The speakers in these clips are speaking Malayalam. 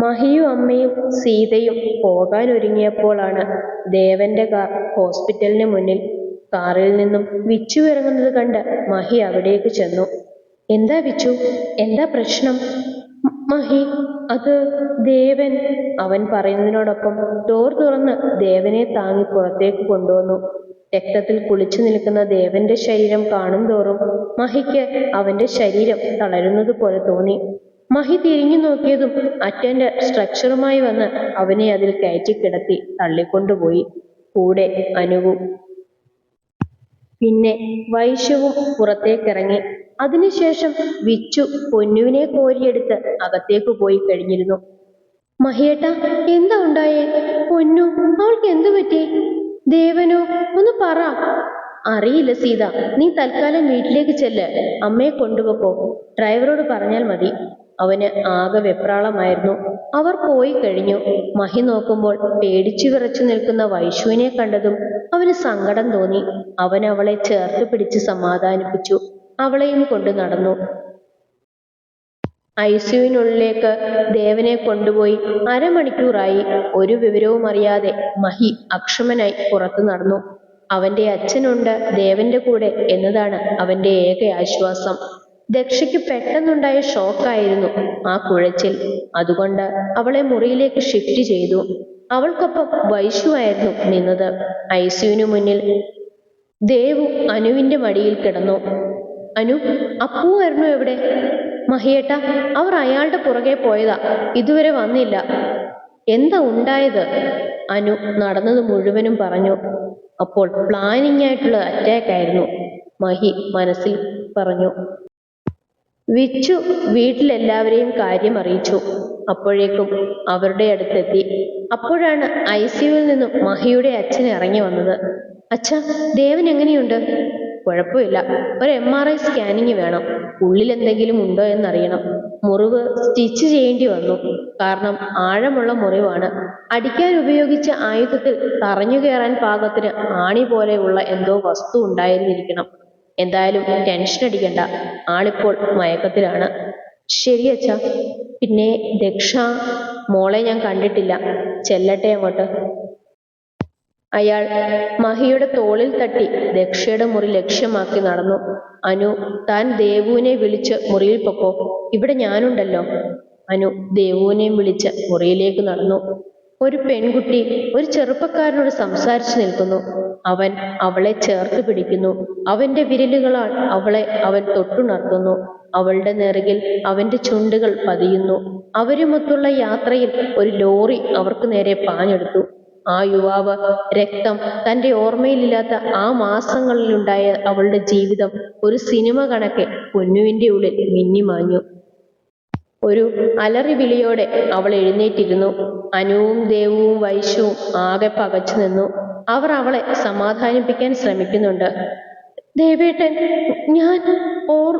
മഹിയും അമ്മയും സീതയും പോകാൻ പോകാനൊരുങ്ങിയപ്പോഴാണ് ദേവന്റെ കാർ ഹോസ്പിറ്റലിന് മുന്നിൽ കാറിൽ നിന്നും വിച്ചു ഇറങ്ങുന്നത് കണ്ട് മഹി അവിടേക്ക് ചെന്നു. എന്താ വിച്ചു? എന്താ പ്രശ്നം? "മ- മഹി അത് ദേവൻ അവൻ പറയുന്നതിനോടൊപ്പം ഡോർ തുറന്ന് ദേവനെ താങ്ങി പുറത്തേക്ക് കൊണ്ടുവന്നു. രക്തത്തിൽ കുളിച്ചു നിൽക്കുന്ന ദേവന്റെ ശരീരം കാണും തോറും മഹിക്ക് അവന്റെ ശരീരം തളരുന്നത് പോലെ തോന്നി. മഹി തിരിഞ്ഞു നോക്കിയതും അറ്റൻഡർ സ്ട്രക്ചറുമായി വന്ന് അവനെ അതിൽ കയറ്റി കിടത്തി തള്ളിക്കൊണ്ടുപോയി. കൂടെ അനുവും. പിന്നെ വൈശ്യവും പുറത്തേക്കിറങ്ങി. അതിനുശേഷം വിച്ചു പൊന്നുവിനെ കോരിയെടുത്ത് അകത്തേക്ക് പോയി കഴിഞ്ഞിരുന്നു. മഹിയേട്ട എന്താ ഉണ്ടായേ? പൊന്നു അവൾക്ക് എന്തു പറ്റി? ദേവനോ ഒന്ന് പറ. അറിയില്ല സീത നീ തൽക്കാലം വീട്ടിലേക്ക് ചെല്ല്. അമ്മയെ കൊണ്ടുപോക്കോ ഡ്രൈവറോട് പറഞ്ഞാൽ മതി. അവന് ആകെ വെപ്രാളമായിരുന്നു. അവർ പോയി കഴിഞ്ഞു. മഹി നോക്കുമ്പോൾ പേടിച്ചു വിറച്ചു നിൽക്കുന്ന വൈഷുവിനെ കണ്ടതും അവന് സങ്കടം തോന്നി. അവൻ അവളെ ചേർത്ത് പിടിച്ച് സമാധാനിപ്പിച്ചു. അവളെയും കൊണ്ട് നടന്നു. ഐസിയുവിനുള്ളിലേക്ക് ദേവനെ കൊണ്ടുപോയി അരമണിക്കൂറായി. ഒരു വിവരവും അറിയാതെ മഹി അക്ഷമനായി പുറത്തു നടന്നു. അവന്റെ അച്ഛനുണ്ട് ദേവന്റെ കൂടെ എന്നതാണ് അവന്റെ ഏക ആശ്വാസം. ദക്ഷയ്ക്ക് പെട്ടെന്നുണ്ടായ ഷോക്കായിരുന്നു ആ കുഴച്ചിൽ. അതുകൊണ്ട് അവളെ മുറിയിലേക്ക് ഷിഫ്റ്റ് ചെയ്തു. അവൾക്കൊപ്പം വൈശുവായിരുന്നു നിന്നത്. ഐസിയുവിനു മുന്നിൽ ദേവു അനുവിന്റെ മടിയിൽ കിടന്നു. അനു അപ്പുവായിരുന്നു എവിടെ? മഹിയേട്ട അവർ അയാളുടെ പുറകെ പോയതാ. ഇതുവരെ വന്നില്ല. എന്താ ഉണ്ടായത്? അനു നടന്നത് മുഴുവനും പറഞ്ഞു. അപ്പോൾ പ്ലാനിങ് ആയിട്ടുള്ള അറ്റാക്ക് ആയിരുന്നു. മഹി മനസ്സിൽ പറഞ്ഞു. വിച്ചു വീട്ടിലെല്ലാവരെയും കാര്യം അറിയിച്ചു. അപ്പോഴേക്കും അവരുടെ അടുത്തെത്തി. അപ്പോഴാണ് ഐ സിയുവിൽ നിന്നും മഹിയുടെ അച്ഛൻ ഇറങ്ങി വന്നത്. അച്ഛ ദേവൻ എങ്ങനെയുണ്ട്? കുഴപ്പമില്ല. ഒരു എം ആർ ഐ സ്കാനിങ് വേണം. ഉള്ളിൽ എന്തെങ്കിലും ഉണ്ടോ എന്നറിയണം. മുറിവ് സ്റ്റിച്ച് ചെയ്യേണ്ടി വന്നു. കാരണം ആഴമുള്ള മുറിവാണ്. അടിക്കാൻ ഉപയോഗിച്ച ആയുധത്തിൽ തറഞ്ഞു കയറാൻ പാകത്തിന് ആണി പോലെയുള്ള എന്തോ വസ്തു ഉണ്ടായിരുന്നിരിക്കണം. എന്തായാലും ടെൻഷൻ അടിക്കണ്ട. ആളിപ്പോൾ മയക്കത്തിലാണ്. ശരി അച്ഛാ. പിന്നെ ദക്ഷ മോളെ ഞാൻ കണ്ടിട്ടില്ല. ചെല്ലട്ടെ അങ്ങോട്ട്. അയാൾ മഹിയുടെ തോളിൽ തട്ടി ദക്ഷയുടെ മുറി ലക്ഷ്യമാക്കി നടന്നു. അനു താൻ ദേവുവിനെ വിളിച്ച് മുറിയിൽ പൊക്കോ. ഇവിടെ ഞാനുണ്ടല്ലോ. അനു ദേവുവിനെയും വിളിച്ച് മുറിയിലേക്ക് നടന്നു. ഒരു പെൺകുട്ടി ഒരു ചെറുപ്പക്കാരനോട് സംസാരിച്ചു നിൽക്കുന്നു. അവൻ അവളെ ചേർത്ത് പിടിക്കുന്നു. അവന്റെ വിരലുകളാൽ അവളെ അവൻ തൊട്ടുണർത്തുന്നു. അവളുടെ നെറുകിൽ അവന്റെ ചുണ്ടുകൾ പതിയുന്നു. അവരുമൊത്തുള്ള യാത്രയിൽ ഒരു ലോറി അവർക്ക് നേരെ പാഞ്ഞെടുത്തു. ആ യുവാവ് രക്തം തന്റെ ഓർമ്മയിലില്ലാത്ത ആ മാസങ്ങളിലുണ്ടായ അവളുടെ ജീവിതം ഒരു സിനിമ കണക്കെ പൊന്നുവിന്റെ ഉള്ളിൽ മിന്നിമാഞ്ഞു. ഒരു അലറി വിളിയോടെ അവൾ എഴുന്നേറ്റിരുന്നു. അനുവും ദേവുവും വൈശുവും ആകെ പകച്ചു നിന്നു. അവർ അവളെ സമാധാനിപ്പിക്കാൻ ശ്രമിക്കുന്നുണ്ട്. ദേവേട്ടൻ ഞാൻ ഓർ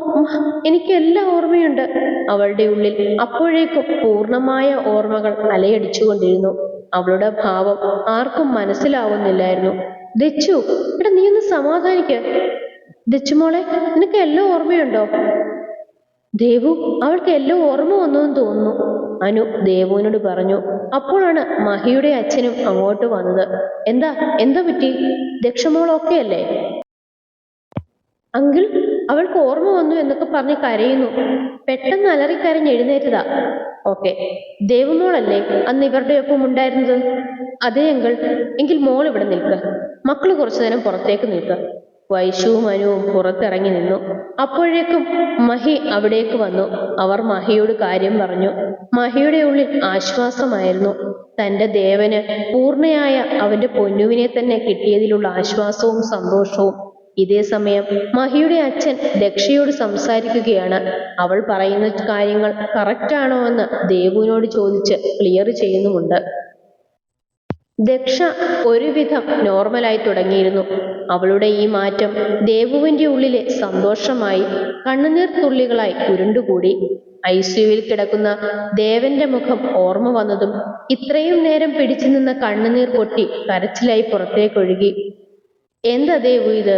എനിക്കെല്ലാം ഓർമ്മയുണ്ട്. അവളുടെ ഉള്ളിൽ അപ്പോഴേക്കും പൂർണമായ ഓർമ്മകൾ അലയടിച്ചുകൊണ്ടിരുന്നു. അവളുടെ ഭാവം ആർക്കും മനസ്സിലാവുന്നില്ലായിരുന്നു. ദച്ചു എടാ നീ ഒന്ന് സമാധാനിക്ക. ദച്ചു മോളെ നിനക്ക് എല്ലാം ഓർമ്മയുണ്ടോ? ദേവു അവൾക്ക് എല്ലാം ഓർമ്മ വന്നുവെന്ന് തോന്നുന്നു. അനു ദേവുവിനോട് പറഞ്ഞു അപ്പോഴാണ് മഹിയുടെ അച്ഛനും അങ്ങോട്ട് വന്നത്. എന്താ എന്താ പറ്റി? ദക്ഷമോളൊക്കെ അല്ലേ? അങ്കിൾ അവൾക്ക് ഓർമ്മ വന്നു എന്നൊക്കെ പറഞ്ഞ് കരയുന്നു. പെട്ടെന്ന് അലറിക്കരഞ്ഞ് എഴുന്നേറ്റതാ. ഓക്കെ. ദേവുമോളല്ലേ അന്ന് ഇവരുടെ ഒപ്പം ഉണ്ടായിരുന്നത്? അതേ എങ്കിൽ എങ്കിൽ മോൾ ഇവിടെ നിൽക്ക്. മക്കൾ കുറച്ചു നേരം പുറത്തേക്ക് നിൽക്ക്. വൈശുവും അനുവും പുറത്തിറങ്ങി നിന്നു. അപ്പോഴേക്കും മഹി അവിടേക്ക് വന്നു. അവർ മഹിയോട് കാര്യം പറഞ്ഞു. മഹിയുടെ ഉള്ളിൽ ആശ്വാസമായിരുന്നു. തന്റെ ദേവന് പൂർണയായ അവന്റെ പൊന്നുവിനെ തന്നെ കിട്ടിയതിലുള്ള ആശ്വാസവും സന്തോഷവും. ഇതേ സമയം മഹിയുടെ അച്ഛൻ ദക്ഷയോട് സംസാരിക്കുകയാണ്. അവൾ പറയുന്ന കാര്യങ്ങൾ കറക്റ്റാണോ എന്ന് ദേവുവിനോട് ചോദിച്ച് ക്ലിയർ ചെയ്യുന്നുമുണ്ട്. ദക്ഷ ഒരുവിധം നോർമലായി തുടങ്ങിയിരുന്നു. അവളുടെ ഈ മാറ്റം ദേവുവിന്റെ ഉള്ളിലെ സന്തോഷമായി കണ്ണുനീർ തുള്ളികളായി ഉരുണ്ടുകൂടി. ഐ സിയുവിൽ കിടക്കുന്ന ദേവന്റെ മുഖം ഓർമ്മ വന്നതും ഇത്രയും നേരം പിടിച്ചു നിന്ന കണ്ണുനീർ പൊട്ടി കരച്ചിലായി പുറത്തേക്കൊഴുകി. എന്താ ദേവു ഇത്?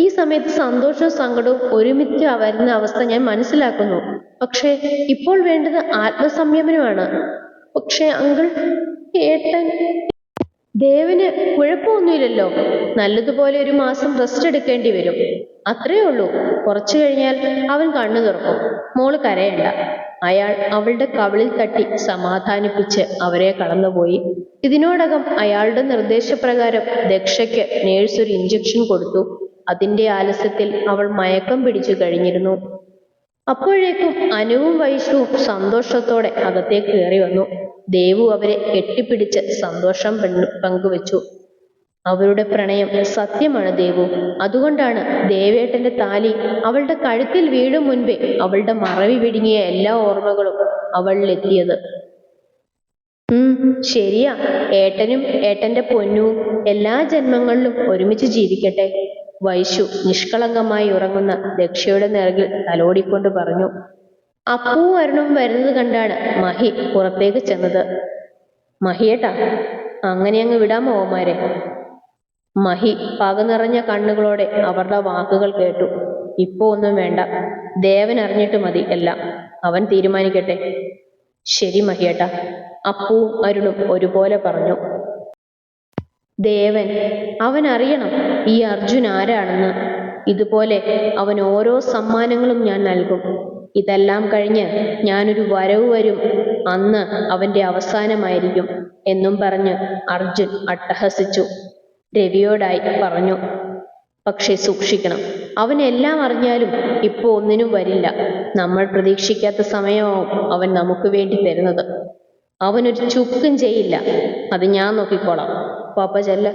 ഈ സമയത്ത് സന്തോഷവും സങ്കടവും ഒരുമിച്ച് വരുന്ന അവസ്ഥ ഞാൻ മനസ്സിലാക്കുന്നു. പക്ഷേ ഇപ്പോൾ വേണ്ടത് ആത്മസംയമനമാണ്. പക്ഷെ അങ്കിൾ ഏട്ടൻ ദേവന് കുഴപ്പമൊന്നുമില്ലല്ലോ. നല്ലതുപോലെ ഒരു മാസം റെസ്റ്റ് എടുക്കേണ്ടി വരും. അത്രേ ഉള്ളൂ. കുറച്ചു കഴിഞ്ഞാൽ അവൻ കണ്ണു തുറക്കും. മോൾ കരയണ്ട. അയാൾ അവളുടെ കവിളിൽ തട്ടി സമാധാനിപ്പിച്ച് അവരെ കടന്നുപോയി. ഇതിനോടകം അയാളുടെ നിർദ്ദേശപ്രകാരം ദക്ഷയ്ക്ക് നേഴ്സ് ഒരു ഇഞ്ചക്ഷൻ കൊടുത്തു. അതിന്റെ ആലസ്യത്തിൽ അവൾ മയക്കം പിടിച്ചു കഴിഞ്ഞിരുന്നു. അപ്പോഴേക്കും അനുവും വൈശുവും സന്തോഷത്തോടെ അകത്തേക്ക് കയറി വന്നു. ദേവു അവരെ കെട്ടിപ്പിടിച്ച് സന്തോഷം പങ്കു- പങ്കുവച്ചു. അവരുടെ പ്രണയം സത്യമാണ് ദേവു. അതുകൊണ്ടാണ് ദേവേട്ടന്റെ താലി അവളുടെ കഴുത്തിൽ വീഴും മുൻപേ അവളുടെ മറവി വിടുങ്ങിയ എല്ലാ ഓർമ്മകളും അവളിലെത്തിയത്. ഉം ശരിയാ. ഏട്ടനും ഏട്ടന്റെ പൊന്നും എല്ലാ ജന്മങ്ങളിലും ഒരുമിച്ച് ജീവിക്കട്ടെ. വൈശു നിഷ്കളങ്കമായി ഉറങ്ങുന്ന ദക്ഷയുടെ നിറകിൽ തലോടിക്കൊണ്ട് പറഞ്ഞു അപ്പൂ അരുണും വരുന്നത് കണ്ടാണ് മഹി പുറത്തേക്ക് ചെന്നത്. മഹിയേട്ടാ അങ്ങനെ അങ്ങ് വിടാമോ ഓമാരെ മഹി പക നിറഞ്ഞ കണ്ണുകളോടെ അവരുടെ വാക്കുകൾ കേട്ടു. ഇപ്പോ ഒന്നും വേണ്ട. ദേവൻ അറിഞ്ഞിട്ട് മതി എല്ലാം. അവൻ തീരുമാനിക്കട്ടെ. ശരി മഹിയേട്ട. അപ്പൂ അരുണും ഒരുപോലെ പറഞ്ഞു. ദേവൻ അവൻ അറിയണം. ഈ അർജുൻ ആരാണെന്ന്? ഇതുപോലെ അവൻ ഓരോ സമ്മാനങ്ങളും ഞാൻ നൽകും. ഇതെല്ലാം കഴിഞ്ഞ് ഞാനൊരു വരവ് വരും. അന്ന് അവന്റെ അവസാനമായിരിക്കും എന്നും പറഞ്ഞ് അർജുൻ അട്ടഹസിച്ചു. രവിയോടായി പറഞ്ഞു പക്ഷെ സൂക്ഷിക്കണം. അവൻ എല്ലാം അറിഞ്ഞാലും ഇപ്പോ ഒന്നിനും വരില്ല. നമ്മൾ പ്രതീക്ഷിക്കാത്ത സമയമാവും അവൻ നമുക്ക് വേണ്ടി തരുന്നത്. അവനൊരു ചുക്കും ചെയ്യില്ല. അത് ഞാൻ നോക്കിക്കോളാം. പാപ്പ ചെല്ല.